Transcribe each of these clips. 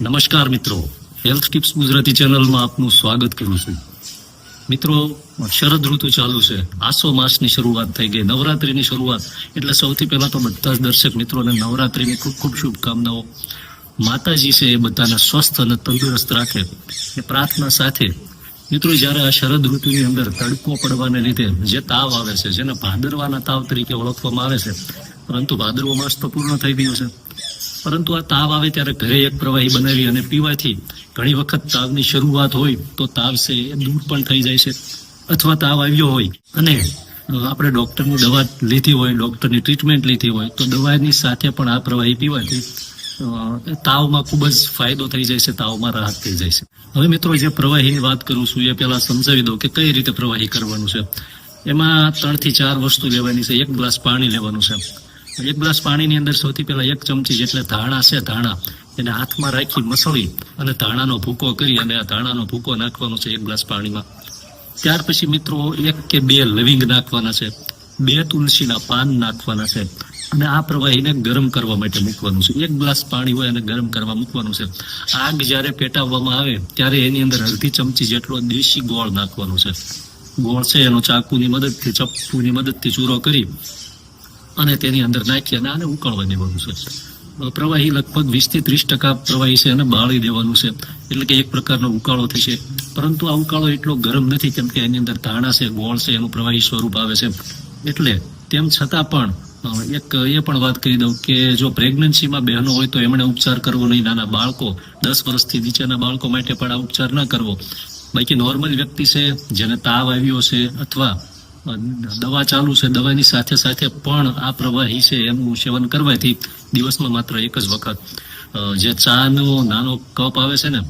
નમસ્કાર મિત્રો. Health tips Gujarati ચેનલમાં આપનું સ્વાગત કરું છું. મિત્રો, શરદ ઋતુ ચાલુ છે. આસો માસની શરૂઆત થઈ ગઈ. નવરાત્રિની શરૂઆત. એટલે સૌથી પહેલાં તો બધા જ દર્શક મિત્રોને નવરાત્રિની ખૂબ ખૂબ શુભકામનાઓ. માતાજી છે એ બધાને સ્વસ્થ અને તંદુરસ્ત રાખે. એ પ્રાર્થના સાથે. મિત્રો, જ્યારે આ શરદ ઋતુની અંદર તડકો પડવાને લીધે જે તાવ આવે છે, જેને ભાદરવાના તાવ તરીકે ઓળખવામાં આવે છે, પરંતુ ભાદરવો માસ તો પૂર્ણ થઈ ગયો છે. પરંતુ આ તાવ આવે ત્યારે ઘરે એક પ્રવાહી બનાવી અને પીવાથી ઘણી વખત તાવની શરૂઆત હોય તો તાવ છે એ દૂર પણ થઈ જાય છે અથવા તાવ આવ્યો હોય. અને આપણે ડૉક્ટરની દવા લીધી હોય, ડૉક્ટરની ટ્રીટમેન્ટ લીધી હોય, તો દવાની સાથે પણ આ પ્રવાહી પીવાથી તાવમાં ખૂબ જ ફાયદો થઈ જાય છે, તાવમાં રાહત થઈ જાય છે. હવે મિત્રો, જે પ્રવાહીની વાત કરું છું, એ પહેલાં સમજાવી દઉં કે કઈ રીતે પ્રવાહી કરવાનું છે. એમાં ત્રણથી ચાર વસ્તુ લેવાની છે, એક ગ્લાસ પાણી લેવાનું છે. એક ગ્લાસ પાણીની અંદર સૌથી પહેલા એક ચમચી જેટલા ધાણા છે, ધાણા એને હાથમાં રાખી મસળી અને ધાણાનો ભૂકો કરી અને આ ધાણાનો ભૂકો નાખવાનો છે એક ગ્લાસ પાણીમાં. ત્યાર પછી મિત્રો એક કે બે લવિંગ નાખવાના છે, બે તુલસીના પાન નાખવાના છે અને આ પ્રવાહીને ગરમ કરવા માટે મૂકવાનું છે. એક ગ્લાસ પાણી હોય અને ગરમ કરવા મૂકવાનું છે. આગ જ્યારે પેટાવવામાં આવે ત્યારે એની અંદર અડધી ચમચી જેટલો દેશી ગોળ નાખવાનો છે. ગોળ છે, એનો ચાકુની મદદથી, ચપ્પુની મદદથી ચૂરો કરી અને તેની અંદર નાખી અને આને ઉકળવા દેવાનું છે. પ્રવાહી લગભગ વીસથી ત્રીસ ટકા પ્રવાહી છે અને બાળી દેવાનું છે. એટલે કે એક પ્રકારનો ઉકાળો થશે. પરંતુ આ ઉકાળો એટલો ગરમ નથી કેમ કે એની અંદર ધાણા છે, ગોળ છે, એનું પ્રવાહી સ્વરૂપ આવે છે. એટલે તેમ છતાં પણ એક એ પણ વાત કરી દઉં કે જો પ્રેગ્નન્સીમાં બહેનો હોય તો એમણે ઉપચાર કરવો નહીં. નાના બાળકો દસ વર્ષથી નીચેના બાળકો માટે પણ આ ઉપચાર ન કરવો. બાકી નોર્મલ વ્યક્તિ છે, જેને તાવ આવ્યો છે અથવા દવા ચાલુ છે, દવાની સાથે સાથે પણ આ પ્રવાહી છે, એનું સેવન કરવાથી દિવસમાં માત્ર એક જ વખત જે ચાનો નાનો કપ આવે છે ને,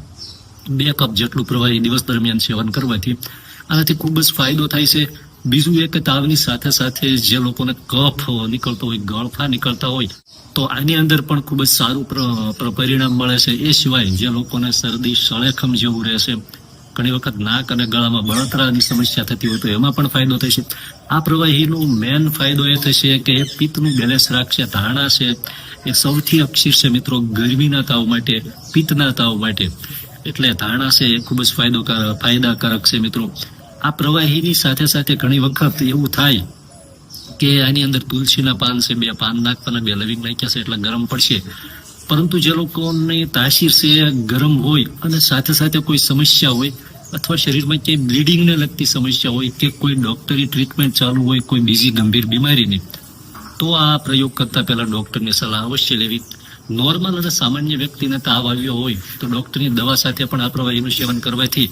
બે કપ જેટલું પ્રવાહી દિવસ દરમિયાન સેવન કરવાથી આનાથી ખૂબ જ ફાયદો થાય છે. બીજું એક તાવની સાથે સાથે જે લોકોને કફ નીકળતો હોય, ગળફા નીકળતા હોય, તો આની અંદર પણ ખૂબ જ સારું પ્ર- પ્ર- પરિણામ મળે છે. એ સિવાય જે લોકોને શરદી, સળેખમ જેવું રહેશે ઘણી વખત નાક અને ગળામાં બળતરાની સમસ્યા થતી હોય તો એમાં પણ ફાયદો થશે આ પ્રવાહીનો મેન ફાયદો એ થશે કે એ પિત્તનું બેલેન્સ રાખશે, ધારણા છે. એ સૌથી અક્ષીર છે મિત્રો, ગરમીના તાવ માટે, પિત્તના તાવ માટે. એટલે ધારણા છે એ ખૂબ જ ફાયદોકારક ફાયદાકારક છે મિત્રો. આ પ્રવાહીની સાથે સાથે ઘણી વખત એવું થાય કે આની અંદર તુલસીના પાન છે, બે પાન નાખવાના, બે લવિંગ નાખ્યા છે, એટલે ગરમ પડશે. પરંતુ જે લોકોની તાસીર છે, ગરમ હોય અને સાથે સાથે કોઈ સમસ્યા હોય અથવા શરીરમાં ક્યાંય બ્લીડિંગને લગતી સમસ્યા હોય કે કોઈ ડૉક્ટરી ટ્રીટમેન્ટ ચાલુ હોય, કોઈ બીજી ગંભીર બીમારીની, તો આ પ્રયોગ કરતાં પહેલાં ડૉક્ટરની સલાહ અવશ્ય લેવી. નોર્મલ અને સામાન્ય વ્યક્તિને તાવ આવ્યો હોય, તો ડૉક્ટરની દવા સાથે પણ આ પ્રવાહીનું સેવન કરવાથી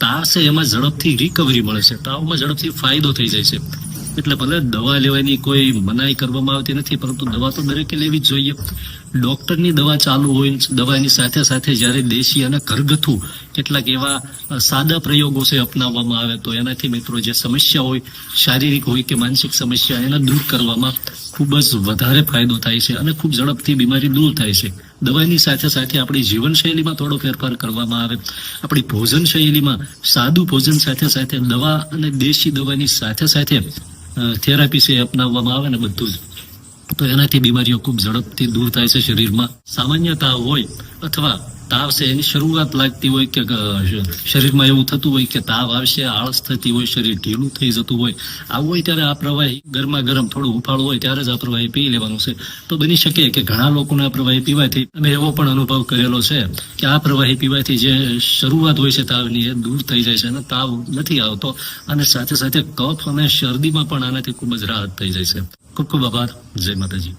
તાવ છે, એમાં ઝડપથી રિકવરી મળે છે. તાવમાં ઝડપથી ફાયદો થઈ જાય છે. એટલે ભલે દવા લેવાની કોઈ મનાઈ કરવામાં આવતી નથી, પરંતુ દવા તો દરેકે લેવી જ જોઈએ. ડોક્ટરની દવા ચાલુ હોય, દવાની સાથે સાથે જ્યારે દેશી અને ઘરગથ્થુ કેટલાક એવા સાદા પ્રયોગો છે અપનાવવામાં આવે, તો એનાથી મિત્રો જે સમસ્યા હોય, શારીરિક હોય કે માનસિક સમસ્યા, એને દૂર કરવામાં ખૂબ જ વધારે ફાયદો થાય છે અને ખૂબ ઝડપથી બીમારી દૂર થાય છે. દવાની સાથે સાથે આપણી જીવનશૈલીમાં થોડો ફેરફાર કરવામાં આવે. આપણી ભોજન શૈલીમાં સાદું ભોજન સાથે સાથે દવા અને દેશી દવાની સાથે સાથે થેરાપી છે અપનાવવામાં આવે ને બધું જ. તો એનાથી બીમારીઓ ખૂબ ઝડપથી દૂર થાય છે શરીરમાં. સામાન્ય તાવ હોય અથવા તાવ છે, એની શરૂઆત લાગતી હોય કે શરીરમાં એવું થતું હોય કે તાવ આવશે, આળસ થતી હોય, શરીર ઢીલું થઈ જતું હોય, આવું હોય ત્યારે આ પ્રવાહી ગરમા ગરમ થોડું ઉફાળું હોય ત્યારે જ આ પ્રવાહી પી લેવાનું છે. તો બની શકે કે ઘણા લોકોને આ પ્રવાહી પીવાથી અમે એવો પણ અનુભવ કરેલો છે કે આ પ્રવાહી પીવાથી જે શરૂઆત હોય છે તાવની, એ દૂર થઈ જાય છે અને તાવ નથી આવતો અને સાથે સાથે કફ અને શરદીમાં પણ આનાથી ખૂબ જ રાહત થઈ જાય છે. ખૂબ ખૂબ આભાર. જય માતાજી.